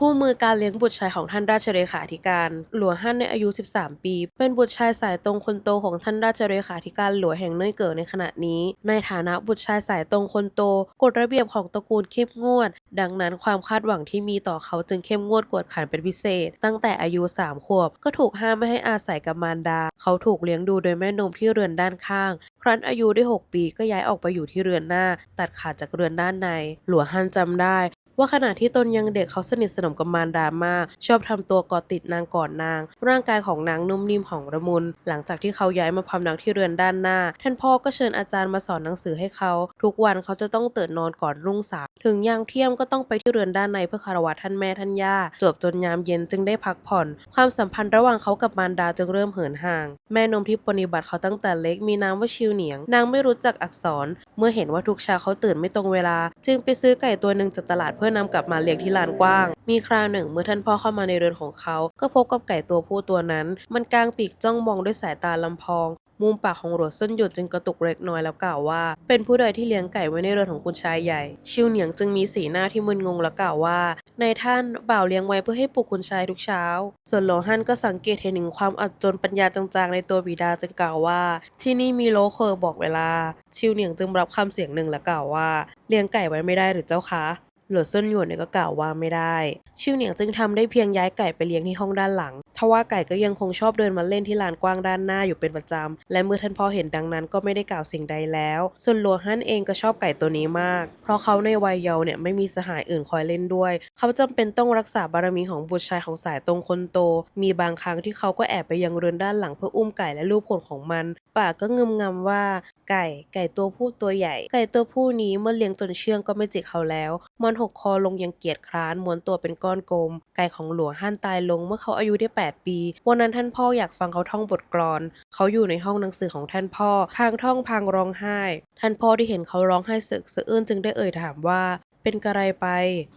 คู่มือการเลี้ยงบุตรชายของท่านราชเลขาธิการ หลัวฮั่นในอายุ 13 ปี เป็นบุตรชายสายตรงคนโตของท่านราชเลขาธิการหลัวแห่งเน่ยเก๋อในขณะนี้ ในฐานะบุตรชายสายตรงคนโตกฎระเบียบของตระกูลเข้มงวด ดังนั้นความคาดหวังที่มีต่อเขาจึงเข้มงวดกวดขันเป็นพิเศษ ตั้งแต่อายุ 3 ขวบ ก็ถูกห้ามไม่ให้อาศัยกับมารดา เขาถูกเลี้ยงดูโดยแม่นมที่เรือนด้านข้าง ครั้นอายุได้ 6 ปีก็ย้ายออกไปอยู่ที่เรือนหน้า ตัดขาดจากเรือนด้านใน หลัวฮั่นจำได้ ว่าขณะที่ตนยังเด็กเขาสนิทสนมกับมารดามาก ชอบทำตัวกอดติดนางก่อนนาง ร่างกายของนางนุ่มนิ่มหองระมุน หลังจากที่เขาย้ายมาพำนักที่เรือนด้านหน้า ท่านพ่อก็เชิญอาจารย์มาสอนหนังสือให้เขา ทุกวันเขาจะต้องตื่นนอนก่อนรุ่งสางถึงยามเที่ยงก็ต้องไปที่เรือนด้านในเพื่อคารวะท่านแม่ท่านย่าจวบจนยามเย็นจึงได้พักผ่อน ความสัมพันธ์ระหว่างเขากับมารดาจึงเริ่มเหินห่าง แม่นมที่ปฏิบัติเขาตั้งแต่เล็กมีนามว่าชิวเหนียง นางไม่รู้จักอักษร เมื่อเห็นว่าทุกเช้าเขาตื่นไม่ตรงเวลา จึงไปซื้อไก่ตัวหนึ่งจากตลาดเพื่อนำกลับมาเลี้ยงที่ลานกว้าง มีคราวหนึ่งเมื่อท่านพ่อเข้ามาในเรือนของเขา ก็พบกับไก่ตัวผู้ตัวนั้น มันกางปีกจ้องมองด้วยสายตาลำพองมุมปากของหลวดส้นหยุดจึงกระตุกเล็กน้อยแล้วกล่าวว่า เป็นผู้ใดที่เลี้ยงไก่ไว้ในเรือนของคุณชายใหญ่ ชิวเหนียงจึงมีสีหน้าที่มึนงงแล้วกล่าวว่า ในท่านบ่าวเลี้ยงไว้เพื่อให้ปลุกคุณชายทุกเช้า ส่วนโลฮันก็สังเกตเห็นถึงความอัดจนปัญญาจางๆในตัวบิดาจึงกล่าวว่า ที่นี่มีโลเคอร์บอกเวลา ชิวเหนียงจึงรับคำเสียงหนึ่งแล้วกล่าวว่า เลี้ยงไก่ไว้ไม่ได้หรือเจ้าคะ หลวดส้นหยวนเนี่ยก็กล่าวว่าไม่ได้ ชิวเหนียงจึงทำได้เพียงย้ายไก่ไปเลี้ยงที่ห้องด้านหลัง ทว่าไก่ก็ยังคงชอบเดินมาเล่นที่ลานกว้างด้านหน้าอยู่เป็นประจำ และเมื่อท่านพ่อเห็นดังนั้นก็ไม่ได้กล่าวสิ่งใดแล้ว ส่วนหลัวฮั่นเองก็ชอบไก่ตัวนี้มาก เพราะเขาในวัยเยาว์เนี่ยไม่มีสหายอื่นคอยเล่นด้วย เขาจำเป็นต้องรักษาบารมีของบุตรชายของสายตรงคนโต มีบางครั้งที่เขาก็แอบไปยังเรือนด้านหลังเพื่ออุ้มไก่และลูกขนของมันปากก็งึมงำว่าไก่ ไก่ตัวผู้ตัวใหญ่ ไก่ตัวผู้นี้เมื่อเลี้ยงจนเชื่องก็ไม่จิกเขาแล้วมอนหกคอลงยังเกียจคร้านม้วนตัวเป็นก้อนกลม ไก่ของหลวงฮั่นตายลงเมื่อเขาอายุได้ 8 ปี วันนั้นท่านพ่ออยากฟังเขาท่องบทกลอน เขาอยู่ในห้องหนังสือของท่านพ่อ พางท่องพางร้องไห้ ท่านพ่อที่เห็นเขาร้องไห้สึกสะอื้นจึงได้เอ่ยถามว่า เป็นกระไรไป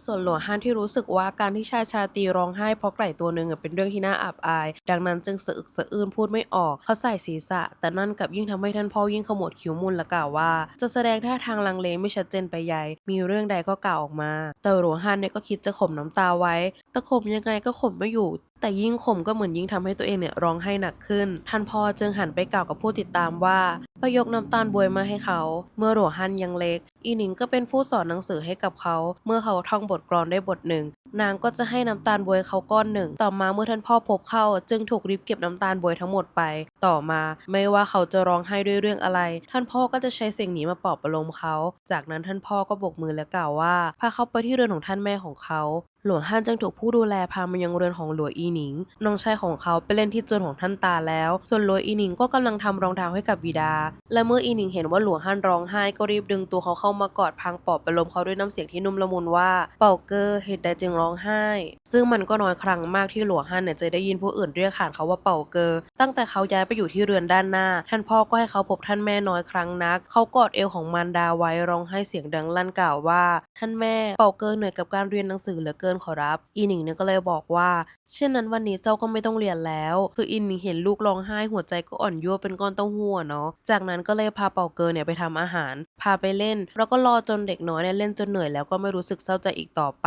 ส่วนหลวงฮั่นที่รู้สึกว่าการที่ชายชาตรีร้องไห้เพราะไก่ตัวหนึ่งเป็นเรื่องที่น่าอับอาย ดังนั้นจึงสะอึกสะอื้นพูดไม่ออก เขาใส่ศีรษะ แต่นั่นกลับยิ่งทำให้ท่านพ่อยิ่งขมวดคิ้วมุนและกล่าวว่า จะแสดงท่าทางลังเลไม่ชัดเจนไปใหญ่ มีเรื่องใดก็กล่าวออกมา แต่หลวงฮั่นเนี่ยก็คิดจะข่มน้ำตาไว้ แต่ข่มยังไงก็ข่มไม่อยู่ แต่ยิ่งข่มก็เหมือนยิ่งทำให้ตัวเองเนี่ยร้องไห้หนักขึ้น ท่านพ่อจึงหันไปกล่าวกับผู้ติดตามว่าไปยกน้ำตาลบวยมาให้เขา เมื่อหลวงฮันยังเล็ก อีหนิงก็เป็นผู้สอนหนังสือให้กับเขา เมื่อเขาท่องบทกลอนได้บทหนึ่ง นางก็จะให้น้ำตาลบวยเขาก้อนหนึ่ง ต่อมาเมื่อท่านพ่อพบเข้า จึงถูกริบเก็บน้ำตาลบวยทั้งหมดไป ต่อมาไม่ว่าเขาจะร้องไห้ด้วยเรื่องอะไร ท่านพ่อก็จะใช้สิ่งนี้มาปลอบประโลมเขา จากนั้นท่านพ่อก็โบกมือและกล่าวว่าพาเขาไปที่เรือนของท่านแม่ของเขาหลวงฮั่นจึงถูกผู้ดูแลพามายังเรือนของหลวงอีหนิง น้องชายของเขาไปเล่นที่จวนของท่านตาแล้ว ส่วนหลวงอีหนิงก็กำลังทำรองเท้าให้กับบิดา และเมื่ออีหนิงเห็นว่าหลวงฮั่นร้องไห้ก็รีบดึงตัวเขาเข้ามากอดพังปอบประโลมเขาด้วยน้ำเสียงที่นุ่มละมุนว่าเป่าเกอร์เหตุใดจึงร้องไห้ ซึ่งมันก็น้อยครั้งมากที่หลวงฮั่นเนี่ยจะได้ยินผู้อื่นเรียกขานเขาว่าเป่าเกอร์ตั้งแต่เขาย้ายไปอยู่ที่เรือนด้านหน้า ท่านพ่อก็ให้เขาพบท่านแม่น้อยครั้งนัก เขากอดเอวของมารดาไว้ร้องไห้เสียงดังลั่นกล่าวว่า ท่านแม่เป่าเกอร์เหนื่อยกับการเรียนหนังสือเหลือเกินขอรับ อีหนิงเนี่ยก็เลยบอกว่าเช่นนั้นวันนี้เจ้าก็ไม่ต้องเรียนแล้ว คืออินหนิงเห็นลูกร้องไห้หัวใจก็อ่อนยั่วเป็นก้อนเต้าหู้เนาะจากนั้นก็เลยพาเป่าเกอร์เนี่ยไปทำอาหาร พาไปเล่น แล้วก็รอจนเด็กน้อยเนี่ยเล่นจนเหนื่อยแล้วก็ไม่รู้สึกเศร้าใจอีกต่อไป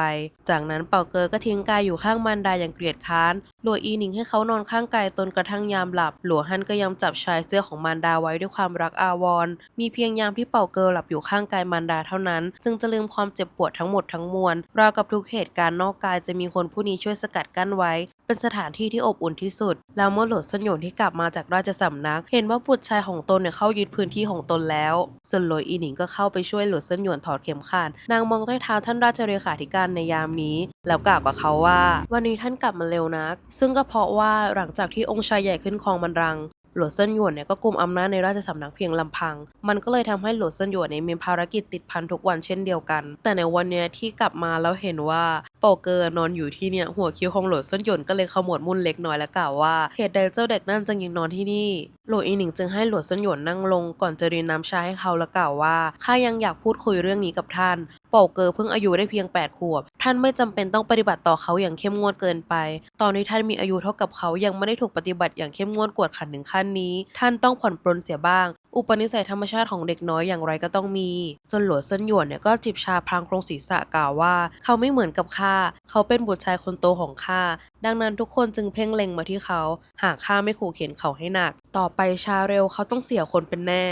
จากนั้นเป่าเกอร์ก็ทิ้งกายอยู่ข้างมารดาอย่างเกลียดค้านหลัวอีหนิงให้เขานอนข้างกายตนกระทั่งยามหลับ หลัวฮั่นก็ยังจับชายเสื้อของมารดาไว้ด้วยความรักอาวรณ์มีเพียงยามที่เป่าเกอร์หลับอยู่ข้างกายมารดาเท่านั้น จึงจะลืมความเจบปวดทั้งหมดทั้งมวลราวกับทุกเหตุการณ์นอกกายจะมีคนผู้นี้ช่วยสกัดกั้นไว้ เป็นสถานที่ที่อบอุ่นที่สุด แล้วเมื่อหลดสนหยนที่กลับมาจากราชสำนัก เห็นว่าบุตรชายของตนเนี่ยเข้ายึดพื้นที่ของตนแล้วส่วนหลวยอีหนิงก็เข้าไปช่วยหลดสนหยวนถอดเข็มขัดนางมองใต้เท้าท่านราชเลขาธิการในยามนี้ แล้วกล่าวกับเขาว่า วันนี้ท่านกลับมาเร็วนัก ซึ่งก็เพราะว่าหลังจากที่องค์ชายใหญ่ขึ้นครองบัลลัง หลวดเซินหยวนเนี่ยก็กุมอำนาจในราชสำนักเพียงลำพัง มันก็เลยทำให้หลวดเซินหยวนเนี่ยมีภารกิจติดพันทุกวันเช่นเดียวกัน แต่ในวันเนี้ยที่กลับมาแล้วเห็นว่าโปเกอร์นอนอยู่ที่เนี่ยหัวคิ้วของหลวดเซินหยวนก็เลยขมวดมุ่นเล็กน้อยและกล่าวว่าเหตุใดเจ้าเด็กนั่นจึงยังนอนที่นี่หลวอีหนิงจึงให้หลวดเซินหยวนนั่งลงก่อนจะรินน้ำชาให้เขาและกล่าวว่าข้ายังอยากพูดคุยเรื่องนี้กับท่าน เป่าเกอเพิ่งอายุได้เพียง 8 ขวบ ท่านไม่จำเป็นต้องปฏิบัติต่อเขาอย่างเข้มงวดเกินไป ตอนที่ท่านมีอายุเท่ากับเขายังไม่ได้ถูกปฏิบัติอย่างเข้มงวดกวดขันถึงขั้นนี้ ท่านต้องผ่อนปรนเสียบ้าง อุปนิสัยธรรมชาติของเด็กน้อยอย่างไรก็ต้องมีส่วนหลัวเซินหยวนเนี่ยก็จิบชาพลางโครงศีรษะกล่าวว่า เขาไม่เหมือนกับข้าเขาเป็นบุตรชายคนโตของข้าดังนั้นทุกคนจึงเพ่งเล็งมาที่เขา หากข้าไม่ขู่เข็นเขาให้หนัก ต่อไปชาเร็วเขาต้องเสียคนเป็นแน่